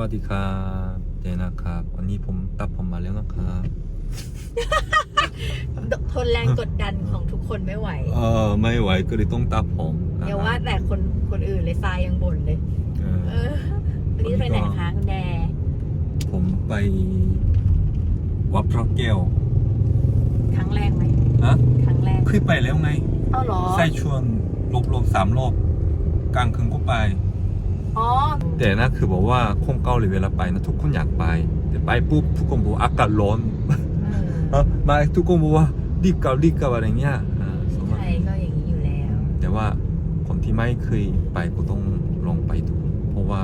วัสดีครับเดนะครับ วันนี้ผมตัดผมมาแล้วนะครับ ทนแรงกดดันของทุกคนไม่ไหว เออไม่ไหวก็เลยต้องตัดผมนะอย่าคว่ารับแต่คนคนอื่นเลยทรายยังบ่นเลย เอเอออวันนี้จะไปไหนคะคุณแดผมไปวัดพระแก้วครั้งแรกไหมฮะครั้งแรกเคยไปแล้วไงเอ้าเหรอใส่ชวนลบลบสามรอบกลางคืนก็ไป อ๋อ แต่นะคือบอกว่าคงเกาหลีเวลาไปนะทุกคนอยากไป แต่ไปปุ๊บทุกคนบอกอากาศร้อนเออเออมาทุกคนบอกว่ารีบกลับรีบกลับอะไรเงี้ยอ่าสมมติใช่ก็อย่างนี้อยู่แล้ว แต่ว่าคนที่ไม่เคยไปก็ต้องลองไปดูเพราะว่า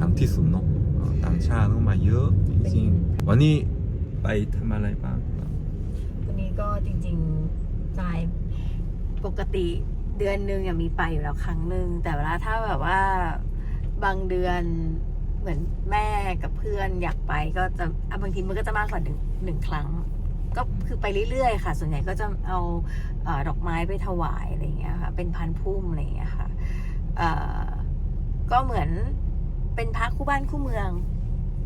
ทั้งที่สุดเนาะเอ่อต่างชาติต้องมาเยอะจริงๆวันนี้ไปทำอะไรบ้างครับวันนี้ก็จริงๆทรายปกติเดือนหนึ่งอะมีไปอยู่แล้วครั้งหนึ่งแต่เวลาถ้าแบบว่า บางเดือนเหมือนแม่กับเพื่อนอยากไปก็จะอะบางทีมันก็จะมากกว่าหนึ่งหนึ่งครั้ง ก็คือไปเรื่อยๆค่ะ ส่วนใหญ่ก็จะเอาเออดอกไม้ไปถวายอะไรอย่างเงี้ยค่ะ เป็นพันพุ่มอะไรอย่างเงี้ยค่ะเอ่อก็เหมือนเป็นพระคู่บ้านคู่เมือง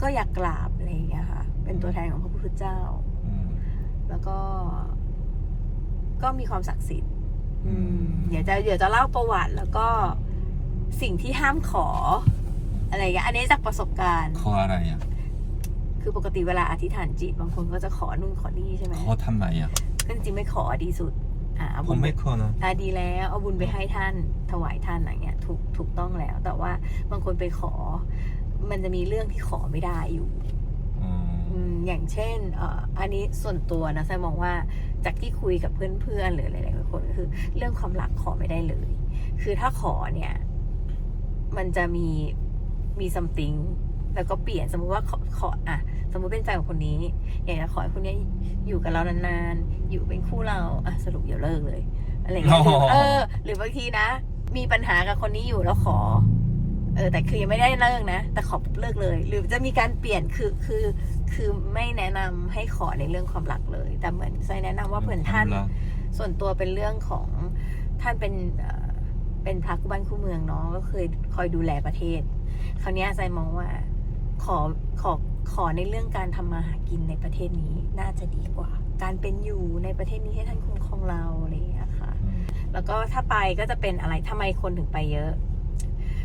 ก็อยากกราบอะไรอย่างเงี้ยค่ะ เป็นตัวแทนของพระพุทธเจ้าอืมแล้วก็ ก็มีความศักดิ์สิทธิ์อืมเดี๋ยวจะเดี๋ยวจะเล่าประวัติแล้วก็ สิ่งที่ห้ามขอ อะไรอย่างเงี้ยอันนี้จากประสบการณ์ ขออะไรอะคือปกติเวลาอธิษฐานจิตบางคนก็จะขอนู่นขอนี่ใช่ไหมขอทำไมอะ ก็จริงๆไม่ขอดีสุดอ่าเอาผบุมญไม่ขอนะอ่าดีแล้วเอาบุญไปให้ท่านถวายท่านอะไรเงี้ยถูกถูกต้องแล้ว แต่ว่าบางคนไปขอ มันจะมีเรื่องที่ขอไม่ได้อยู่อ๋ออืมอย่างเช่นเอ่ออันนี้ส่วนตัวนะแซมมองว่าจากที่คุยกับเพื่อนๆหรือหลายๆคนก็คือ เรื่องความรักขอไม่ได้เลย คือถ้าขอเนี่ย มันจะมีมีซัมติงแล้วก็เปลี่ยนสมมุติว่าขอขออะสมมุติเป็นแฟนกับคนนี้ อยากจะขอให้คนนี้อยู่กับเรานานๆ อยู่เป็นคู่เราอะสรุปอย่าเลิกเลยอะไรอย่างเงี้ยหรือเออ หรือบางทีนะ มีปัญหากับคนนี้อยู่แล้วขอ เออแต่คือยังไม่ได้เลิกนะ แต่ขอปุ๊บเลิกเลย หรือจะมีการเปลี่ยนคือคือคือไม่แนะนำให้ขอในเรื่องความรักเลย แต่เหมือนไซแนะนำว่าเผื่อท่านควมรักส่วนตัวเป็นเรื่องของท่านเป็นเอ่อ เป็นพระคู่บ้านคู่เมืองเนาะก็เคยคอยดูแลประเทศ คราวนี้ยไซมองว่าขอขอขอในเรื่องการทำมาหากินในประเทศนี้น่าจะดีกว่า การเป็นอยู่ในประเทศนี้ให้ท่านคุ้มครองเราอะไรอย่างเงี้ยค่ะ แล้วก็ถ้าไปก็จะเป็นอะไรทำไมคนถึงไปเยอะ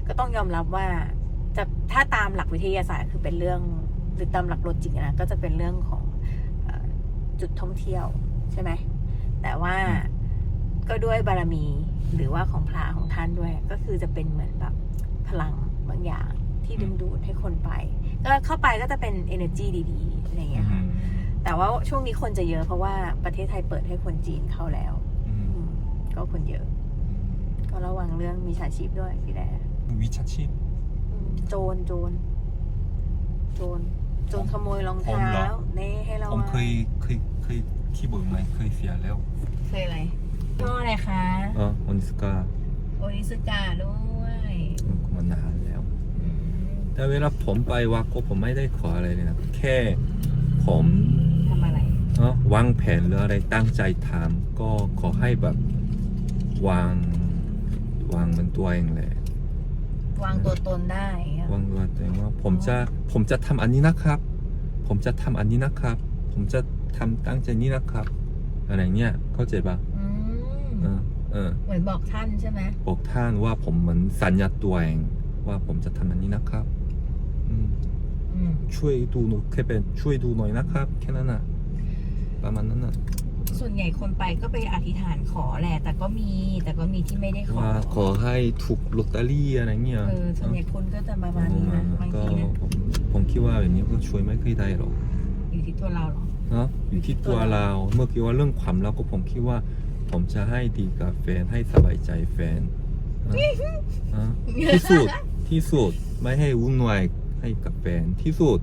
ก็ต้องยอมรับว่าจะถ้าตามหลักวิทยาศาสตร์คือเป็นเรื่องหรือตามหลักโลจิกนะก็จะเป็นเรื่องของจุดท่องเที่ยวใช่ไหมแต่ว่า ก็ด้วยบารมีหรือว่าของพระของท่านด้วย ก็คือจะเป็นเหมือนแบบพลังบางอย่างที่ดึงดูดให้คนไป ก็เข้าไปก็จะเป็น energy ดีๆอะไรอย่างเงี้ยค่ะแต่ว่าช่วงนี้คนจะเยอะเพราะว่าประเทศไทยเปิดให้คนจีนเข้าแล้วอืมอืมก็คนเยอะ ก็ระวังเรื่องมีฉาชีพด้วยพี่แดวิชาชีพอืมโจรโจรโจรโจรขโมยรองผมเท้าเหรอเน่ให้เราผมมาเคยเคยเคยขี้บ่นไหมเคยเสียแล้ว เคยอะไร พ่ออะไรคะเออโอนิสกาโอนิสกาด้วยมันนานแล้ว แต่เวลาผมไปวัดก็ผมไม่ได้ขออะไรเลยนะ แค่ผมทำอะไรเอ่อวางแผนหรืออะไรตั้งใจทำก็ขอให้แบบวางวางมันตัวเองแหละวางตัวตนได้อะวางตัวเองว่าผมจะผมจะทำอันนี้นะครับ ผมจะทำอันนี้นะครับ ผมจะทำตั้งใจนี้นะครับ อะไรเงี้ยเข้าใจปะอืม เออเออเหมือนบอกท่านใช่ไหมบอกท่านว่าผมเหมือนสัญญาตัวเอง ว่าผมจะทำอันนี้นะครับอืมอืมช่วยดูหน่อยแค่เป็นช่วยดูหน่อยนะครับ แค่นั้นน่ะ ประมาณนั้นน่ะส่วนใหญ่คนไปก็ไปอธิษฐานขอแหละ แต่ก็มี แต่ก็มีที่ไม่ได้ขอว่าขอให้ถูกลอตเตอรี่อะไรเงี้ยเออส่วนใหญ่คนก็จะประมาณนี้นะบางก็ทีนะผมผมคิดว่าแบบนี้ก็ช่วยไม่ค่อยได้หรอก อยู่ที่ตัวเราเหรอ เนาะอยู่ที่ตัวเราเมื่อกี้ว่าเรื่องความรักก็ผมคิดว่า ผมจะให้ดีกับแฟนให้สบายใจแฟนอะอะที่สุดที่สุดไม่ให้วุ่นวายให้กับแฟนที่สุด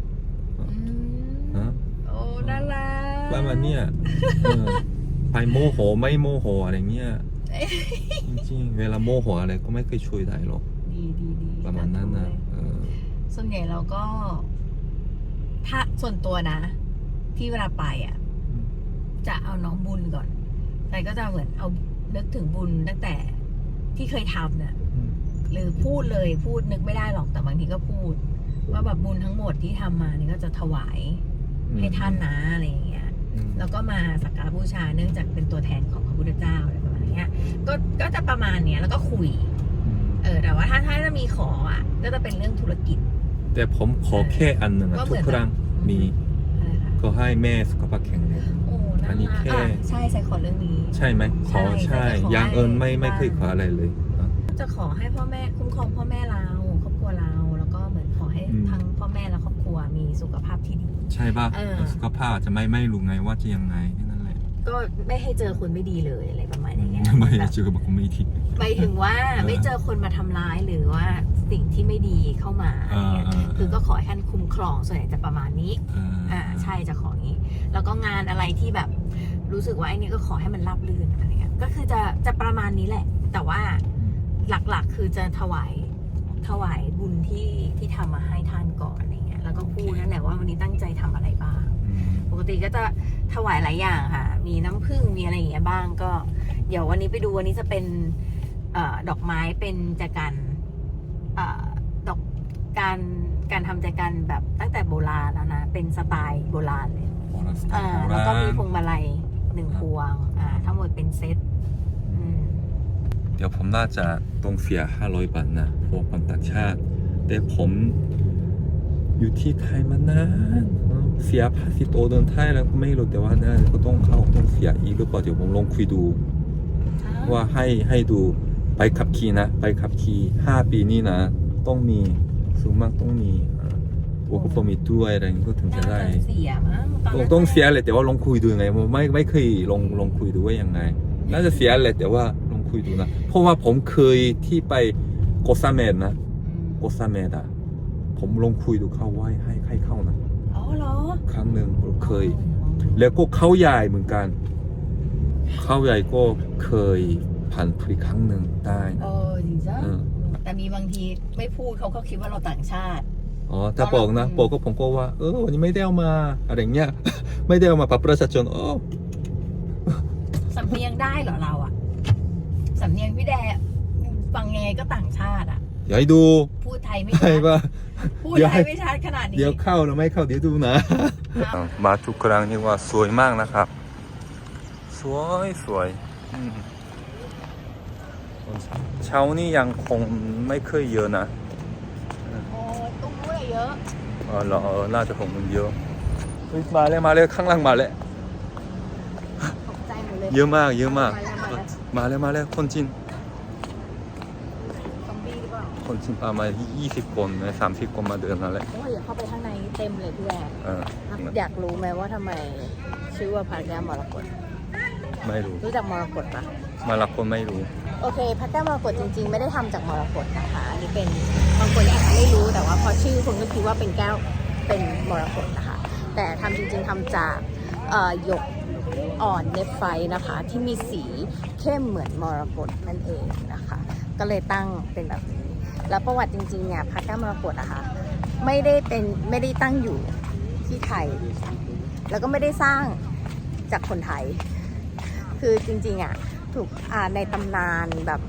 อืมนะโอ้น่ารักประมาณเนี้ยเออไปโมโหไม่โมโหอะไรเงี้ยจริงๆเวลาโมโหอะไรก็ไม่เคยช่วยได้หรอกดีดีดีประมาณนั้นนะเออ ส่วนใหญ่เราก็ ถ้าส่วนตัวนะ ที่เวลาไปอะจะเอาน้องบุญก่อน แต่ก็จะเหมือนเอานึกถึงบุญตั้งแต่ที่เคยทำน่ะอืมหรือพูดเลยพูดนึกไม่ได้หรอกแต่บางทีก็พูด ว่าแบบบุญทั้งหมดที่ทำมานี่ก็จะถวายให้ท่านนะอะไรอย่างเงี้ยอืมแล้วก็มาสักการะบูชาเนื่องจากเป็นตัวแทนของพระพุทธเจ้าอะไรประมาณเนี้ยก็ก็จะประมาณเนี้ยแล้วก็คุย เออแต่ว่าถ้าถ้าจะมีขออะ ก็จะเป็นเรื่องธุรกิจ แต่ผมขอแค่อันหนึ่งอะก็เหมืทุกอนครั้งมีอะไรคะก็ให้แม่สุขภาพแข็งแรง โอ้อัน่านนี้รักแค่อะใช่ใช่ขอเรื่องนี้ ใช่ไหมขอใช่ใช่แต่จะขออย่างอื่นให้ไม่ไม่บ้านเคยขออะไรเลยอะ จะขอให้พ่อแม่คุ้มครองพ่อแม่เราครอบครัวเราแล้วก็เหมือนขอให้อืม ทั้งพ่อแม่และครอบครัวมีสุขภาพที่ดี ใช่ป่ะเออ สุขภาพอาจจะไม่ไม่รู้ไงว่าจะยังไงแค่นั้นแหละ ก็ไม่ให้เจอคนไม่ดีเลยอะไรประมาณอย่างเงี้ยไม่แบบเจอกับคนไม่ทีไปถึงว่าเออไม่เจอคนมาทำร้ายหรือว่าสิ่งที่ไม่ดีเข้ามาอะไรเงี้ยเออเออเออคือก็ขอให้ท่านคุ้มครองส่วนใหญ่จะประมาณนี้ อ่าใช่จะขออย่างนี้ แล้วก็งานอะไรที่แบบรู้สึกว่าไอ้นี่ก็ขอให้มันราบรื่นอะไรเงี้ยก็คือจะจะประมาณนี้แหละ แต่ว่าหลักๆคือจะถวายถวายบุญที่ที่ทำมาให้ท่านก่อนอะไรเงี้ยแล้วก็พูดนั่นแหละว่าวันนี้ตั้งใจทำอะไรบ้างอืมปกติก็จะ ถวายหลายอย่างค่ะ มีน้ำผึ้งมีอะไรอย่างเงี้ยบ้างก็ เดี๋ยววันนี้ไปดูวันนี้จะเป็นเออดอกไม้เป็นแจกันเออดอกการการทำแจกันแบบตั้งแต่โบราณแล้วนะ เป็นสไตล์โบราณเลยโบราณสไตอ่าล์โบแล้วราก็มีณพวงมาลัยหนึ่งพวงอ่าทั้งหมดเป็นเซตอืมเดี๋ยวผมน่าจะต้องเสีย 500 บาทนะเพราะคนต่างชาติแต่ผมอยู่ที่ไทยมานาน เออเสียภาษีโตวเดินไทยแล้วก็ไม่รู้แต่ว่าน่าจะก็ต้องเข้าต้องเสียอีกหรือเปล่าเดี๋ยวผมลองคุยดู ว่าให้ให้ดูไปขับขี่นะ ไปขับขี่5ปีนี้นะ ต้องมีสูงมากต้องมีตัวก็พอมีด้วยอะไรอย่างนี้ก็ถึงจะน่าได้จะเสียมั้งตอนต้องนั้นต้องเสียเลยแต่ว่าลองคุยดูไงผมไม่ไม่เคยลองลองคุยดูว่ายังไง น่าจะเสียเลยแต่ว่าลองคุยดูนะเพราะว่าผมเคยที่ไปโกซาเมดนะอืมโกซาเมดอะผมลองคุยดูเข้าไว้ให้ให้เข้านะอ๋อ เหรอ ครั้งหนึ่งผมเคย แล้วก็เข้าใหญ่เหมือนกัน เข้าใหญ่ก็เคยผ่านพริกครั้งหนึ่งได้เอนะอจริงจ้ะเออแต่มีบางทีไม่พูดเขาก็คิดว่าเราต่างชาติ อ๋อถ้าบอกนะอืมบอกก็ผมก็ว่า เออวันนี้ไม่ได้เอามาอะไรอย่างเงี้ย ไม่ได้เอามาปรับประชาชนอ๋อสำเนียงได้เหรอเราอะสำเนียงพี่แดฟังยังไงก็ต่างชาติอะอย่าให้ดูพูดไทยไม่ให้ชัดว่า พูดเดี๋ยวไทให้ยไม่ชัดขนาดนี้ เดี๋ยวเข้าหรือไม่เข้าเดี๋ยวดูนะ มาทุกครั้งนี่ว่าสวยมากนะครับ สวยสวยอืมเช้านี้ยังคงไม่เคยเยอะนะโอ้ยตุ้มด้วยเยอะเออเหรอเออน่าจะคงมันเยอะเฮ้ยมาเลยมาเลยข้างล่างมาเลยตกใจหมดเลยเยอะมากเยอะมาก มาแล้วมาแล้วมาเลยมาเลยคนจีน ซอมบี้หรือเปล่า คนจีนประมาณ20 คนนะ30 คนมาเดินนั่นแหละ โอ้ยอย่าเข้าไปข้างในเต็มเลยพี่แดเออ อยากรู้ไหมว่าทำไมชื่อว่าพระแก้วมรกตไม่รู้ รู้จักมรกตปะมาละคนไม่รู้ โอเคพระแก้วมรกตจริง ๆ ไม่ได้ทำจากมรกตนะคะอันนี้เป็นบางคนอาจจะไม่รู้แต่ว่าพอชื่อคนก็คิดว่าเป็นแก้วเป็นมรกตนะคะ แต่ทำจริง ๆทำจากเอ่อหยกอ่อนเนฟไฟนะคะ ที่มีสีเข้มเหมือนมรกตนั่นเองนะคะ ก็เลยตั้งเป็นแบบนี้ แล้วประวัติจริงๆเนี่ยพระแก้วมรกตนะคะไม่ได้เป็นไม่ได้ตั้งอยู่ที่ไทย แล้วก็ไม่ได้สร้างจากคนไทย คือจริงๆอะถูกในตำนานแบบ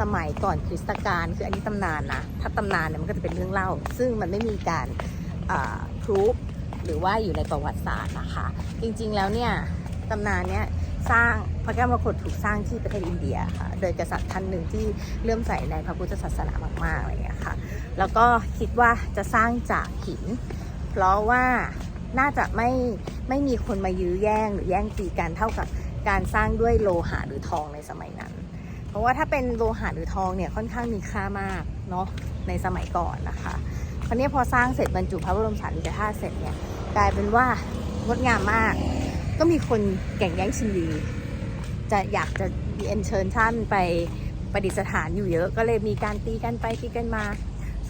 สมัยก่อนคริสตกาลคืออันนี้ตำนานนะถ้าตำนานเนี่ยมันก็จะเป็นเรื่องเล่า ซึ่งมันไม่มีการพรูฟหรือว่าอยู่ในประวัติศาสตร์นะคะ จริงๆแล้วเนี่ยตำนานเนี่ยสร้าง พระแก้วมรกตถูกสร้างที่ประเทศอินเดียค่ะ โดยกษัตริย์ท่านหนึ่งที่เลื่อมใสในพระพุทธศาสนามากๆอะไรอย่างเงี้ยค่ะ แล้วก็คิดว่าจะสร้างจากหิน เพราะว่าน่าจะไม่ไม่มีคนมายื้อแย่งหรือแย่งตีกันเท่ากับการสร้างด้วยโลหะหรือทองในสมัยนั้น เพราะว่าถ้าเป็นโลหะหรือทองเนี่ยค่อนข้างมีค่ามากเนาะในสมัยก่อนนะคะคราวนี้พอสร้างเสร็จบรรจุพระบรมสารีริกธาตุเสร็จเนี่ยกลายเป็นว่างดงามมาก ก็มีคนแข่งแย่งชิงดี จะอยากจะเอ็นเชิญท่านไปประดิษฐานอยู่เยอะ ก็เลยมีการตีกันไปตีกันมา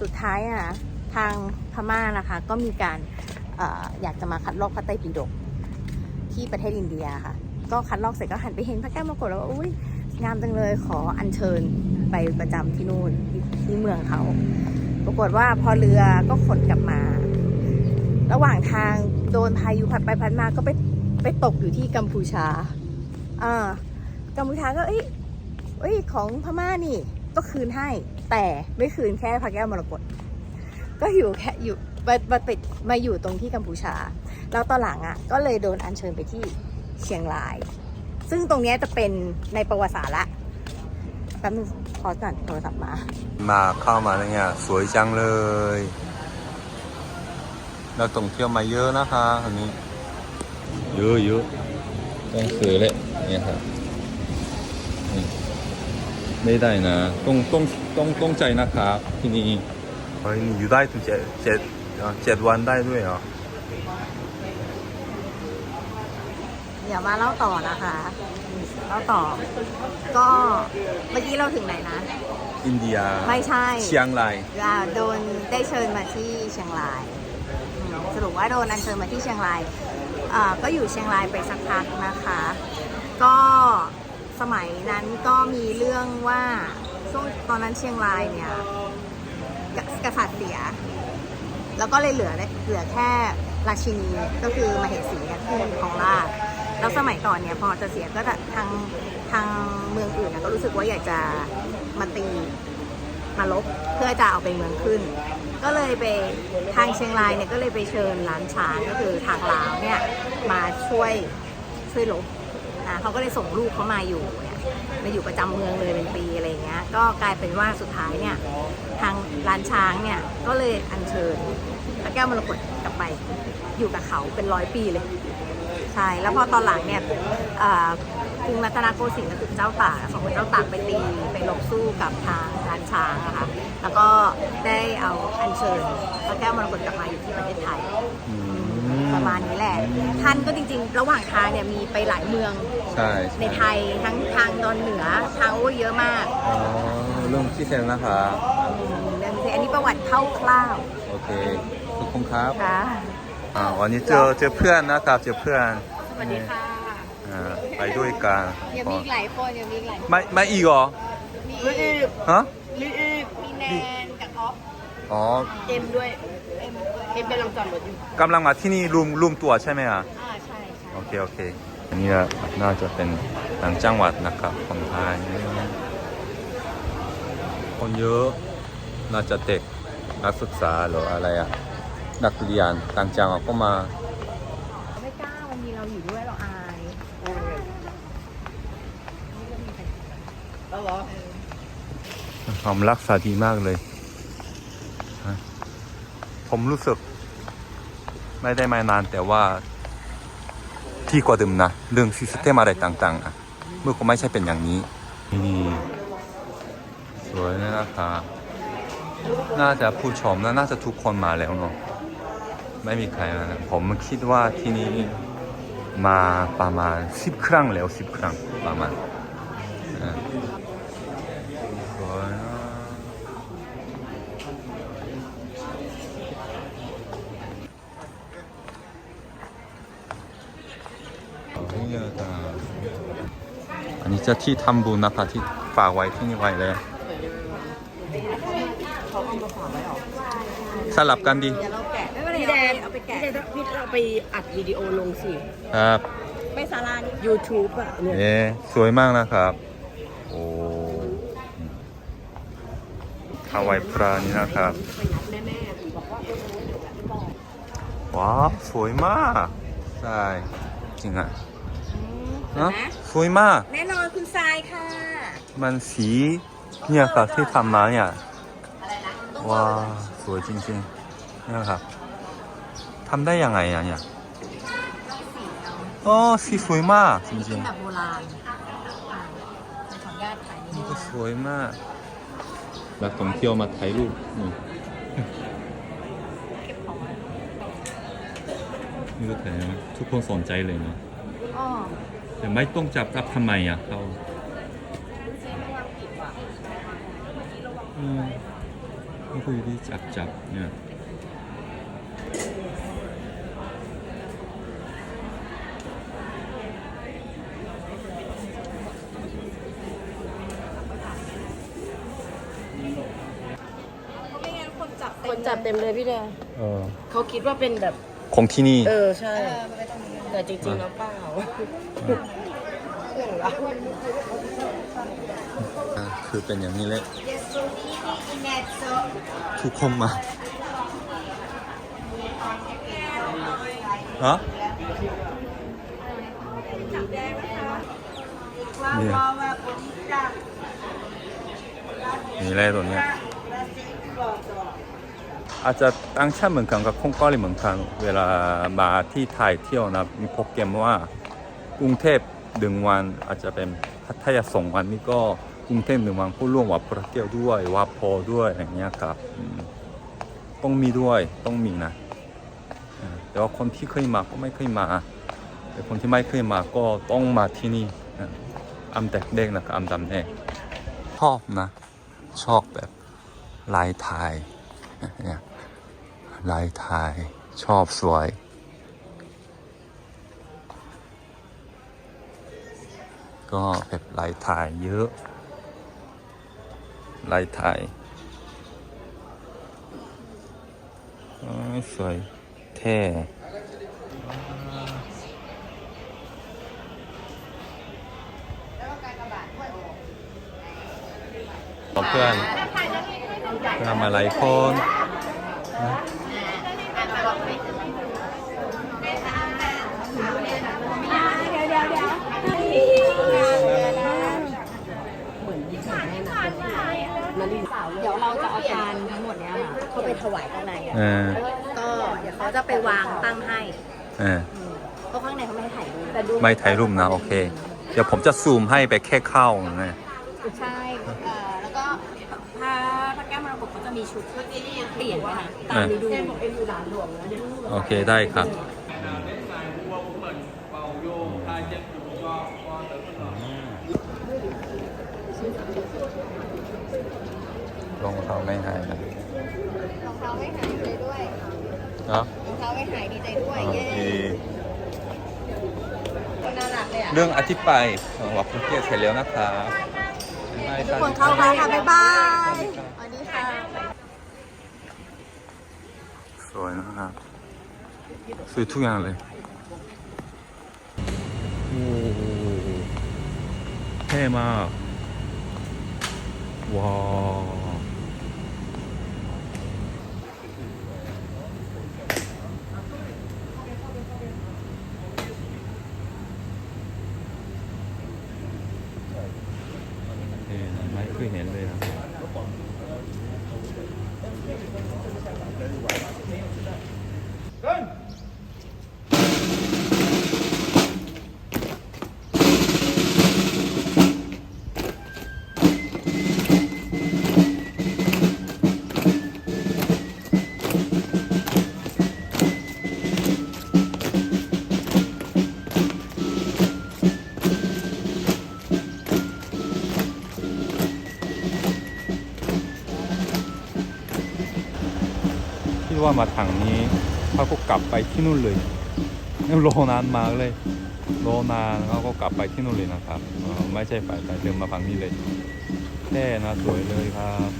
สุดท้ายอะทางพม่านะคะ ก็มีการออยากจะมาคัดลอกพระไตรปิฎกที่ประเทศอินเดียค่ะ ก็คัดลอกเสร็จก็หันไปเห็นพระแก้วมรกตแล้วว่าอุ้ยงามจังเลยขออัญเชิญไปประจำที่นู่นที่ที่เมืองเขา ปรากฏว่าพอเรือก็ขนกลับมา ระหว่างทางโดนพายุพัดไปพัดมาก็ไปไปตกอยู่ที่กัมพูชาอ่า กัมพูชาก็เอ้ยเอ้ยของพม่านี่ก็คืนให้ แต่ไม่คืนแค่พระแก้วมรกตก็อยู่แค่อยู่มามาติดมาอยู่ตรงที่กัมพูชา แล้วตอนหลังอะ ก็เลยโดนอัญเชิญไปที่เชียงราย ซึ่งตรงเนี้ยจะเป็นในประวัติศาสตร์ละแป๊บนึงขอก่อนโทรศัพท์มา มาเข้ามาเนี่ยสวยจังเลย เราต้องเที่ยวมาเยอะนะคะอันนี้ เยอะเยอะต้องซื้อเลยเนี่ยครับนี่ ไม่ได้นะ ต้องต้องต้องต้องใจนะครับที่นี่เฮ้ยนี่อยู่ได้ถึงเจ็ดเจ็ดเอ่อเจ็ดวันได้ด้วยเหรอเดี๋ยวมาเล่าต่อนะคะเล่าต่อ ก็เมื่อกี้เราถึงไหนนะ อินเดียไม่ใช่เชียงรายอ่าโดนได้เชิญมาที่เชียงรายอืมสรุปว่าโดนอัญเชิญมาที่เชียงรายอ่าก็อยู่เชียงรายไปสักพักนะคะ ก็ สมัยนั้นก็มีเรื่องว่าช่วงตอนนั้นเชียงรายเนี่ยกษัตริย์เสีย แล้วก็เลยเหลือเหลือแค่ราชินีก็คือมเหสีเนี่ยที่เป็นของราชแล้วสมัยก่อนเนี่ยพอจะเสียก็จะทางทางเมืองอื่นก็รู้สึกว่าอยากจะมาตีมาลบเพื่อจะเอาเป็นเมืองขึ้น ก็เลยไปทางเชียงรายเนี่ยก็เลยไปเชิญร้านช้างก็คือทางลาวเนี่ยมาช่วยช่วยลบ นะเขาก็เลยส่งลูกเขามาอยู่เนี่ยมาอยู่ประจำเมืองเลยเป็นปีอะไรอย่างเงี้ยก็กลายเป็นว่าสุดท้ายเนี่ยทางร้านช้างเนี่ยก็เลยอัญเชิญพระแก้วมรกตกลับไปอยู่กับเขาเป็นร้อยปีเลยใช่แล้วพอตอนหลังเนี่ยอ่ากรุงรัตนโกสินทร์ก็คือเจ้าตากสองคนเจ้าตากไปตีไปลบสู้กับทางร้านช้างนะคะแล้วก็ได้เอาอัญเชิญพระแก้วมรกตกลับมาอยู่ที่ประเทศไทยอืประมาณนี้แหละท่านก็จริงๆ ระหว่างทางเนี่ยมีไปหลายเมือง ใช่ในไทยทั้งทางตอนเหนือทางโอ้ยเยอะมากอ๋อเรื่องที่เซนนะคะอืมเรื่องนี้อันนี้ประวัติคร่าวโอเคขอบคุณครับๆค่ะอ่าวันนี้เจอเจอเพื่อนนะครับเจอเพื่อน สวัสดีค่ะอ่าไปด้วยกันยังมีอีกหลายคนยังมีอีกหลายคนไม่ไม่อีกเหรอมีฮะมีมีแนนกับออฟอ๋อเอ็มด้วยเอ็มด้วยเอ็มเป็นลำจอดรถอยู่กำลังมาที่นี่รวมรวมตัวใช่ไหมอะอ่าใช่ใช่โอเคโอเค อันนี้น่าจะเป็นต่างจังหวัดนะครับคนไทยคนเยอะน่าจะเด็กนักศึกษาหรืออะไรอะนักเรียนต่างจังหวัดก็มาไม่กล้ามันมีเราอยู่ด้วยเราอายแล้วเหรอความรักษาดีมากเลยฮะผมรู้สึก ไม่ได้มานานแต่ว่า ที่กว่าเดิมนะ เรื่องซิสเต็มอะไรต่างๆอะเมื่อก็ไม่ใช่เป็นอย่างนี้นี่สวยนะครับน่าจะผู้ชมนะน่าจะทุกคนมาแล้วเนาะไม่มีใครมานะผมคิดว่าที่นี่มาประมาณสิบครั้งแล้วสิบครั้งประมาณอะสวยนะ นี่นะอันนี้จะที่ทำบุญนะคะที่ฝากไว้ที่นี่ไว้เลยสลับกันดีพี่แดยวนเอาไปแกะพี่เราไปอัดวิดีโอลงสิ ครับ ไปศาลานี่ YouTube อะเนี่ยสวยมากนะครับ โอ้ฮาวายพรานี่นะครับ ว้าว สวยมาก ใช่ จริงอะ เนอะเห็นไหมสวยมาก แน่นอนคุณทรายค่ะ มันสีเนี่ยครับที่ทำมาเนี่ยว้าวสวยจริงๆเนี่ยครับทำได้ยังไงอะเนี่ยอ๋อสีสวยมากจริงแบบโบราณอ่าในของญาติถ่ายนี่ๆนี่ก็สวยมากนักท่องเที่ยวมาถ่ายรูปนี่เก็บของไว้นี่ก็ถ่ายนะทุกคนสนใจเลยนะอ๋อ แต่ไม่ต้องจับจับทำไมอะเขาอืมนี่ก็อยู่ที่จับจับเนี่ยไม่งั้นคนจับเต็มคนจับเต็มเลยพี่แดนเออเขาคิดว่าเป็นแบบ ของที่นี่ เออใช่เออมันไปตรงนี้แต่จริงๆแล้วเปล่าอะ คือเป็นอย่างนี้เลยเยสโซนี่นี่อินเนตโซทุกคนมาฮะนี่นี่เลยตัวเนี้ยอาจจะต่างชาติเหมือนกันกับคงเกาหลีเหมือนกัน เวลามาที่ไทยเที่ยวนะ มีโปรแกรมว่ากรุงเทพ หนึ่งวันอาจจะเป็นพัทยาสองวันนี่ก็กรุงเทพหนึ่งวันก็ร่วมวัดพระแก้วด้วยวัดโพธิ์ด้วยอย่างเงี้ยครับต้องมีด้วยต้องมีนะแต่ว่าคนที่เคยมาก็ไม่เคยมา แต่คนที่ไม่เคยมาก็ต้องมาที่นี่อัมแดกเด้งนะครับอัมดำเด้งชอบนะชอบแบบลายไทยลายไทยชอบสวย ก็แบบลายไทยเยอะลายไทยเอ้ยสวยเท่เพื่อนเพื่อนมาหลายคนเห เข้าไปถวายข้างในอะเออก็เดี๋ยวเขาจะไปวางตั้งให้เอออืมเพราะข้างในเขาไม่ให้ถ่ายรูปแต่ดูไม่ถ่ายรูปนะ โอเค เดี๋ยวผมจะซูมให้ไปแค่เข้านะใช่เอ่อแล้วก็พระพระแก้วมรกตเขาจะมีชุดเปลี่ยนนะคะตามฤดูเอ็มอยู่หลานหลวงนะเนี่ยโอเคได้ครับรองเท้าไม่หายนะรองเท้าไม่หายดีใจด้วยเนาะรองเท้าไม่หายดีใจด้วยโอเย้เคคนน่ารักเลยอะเรื่องอธิบายวัดพระเกียรติเสร็จแล้วนะครับทุกคนเข้าค่ะค่ะบ๊ายบายสวัสดีค่ะ สวยนะครับสวยทุกอย่างเลยโอ้โหเท่มากว้าว ว่ามาทางนี้เขาก็กลับไปที่นู่นเลยรอนานมากเลยรอนานเขาก็กลับไปที่นู่นเลยนะครับไม่ใช่ไปแต่เดินมาฝั่งนี้เลยแค่นะสวยเลยครับ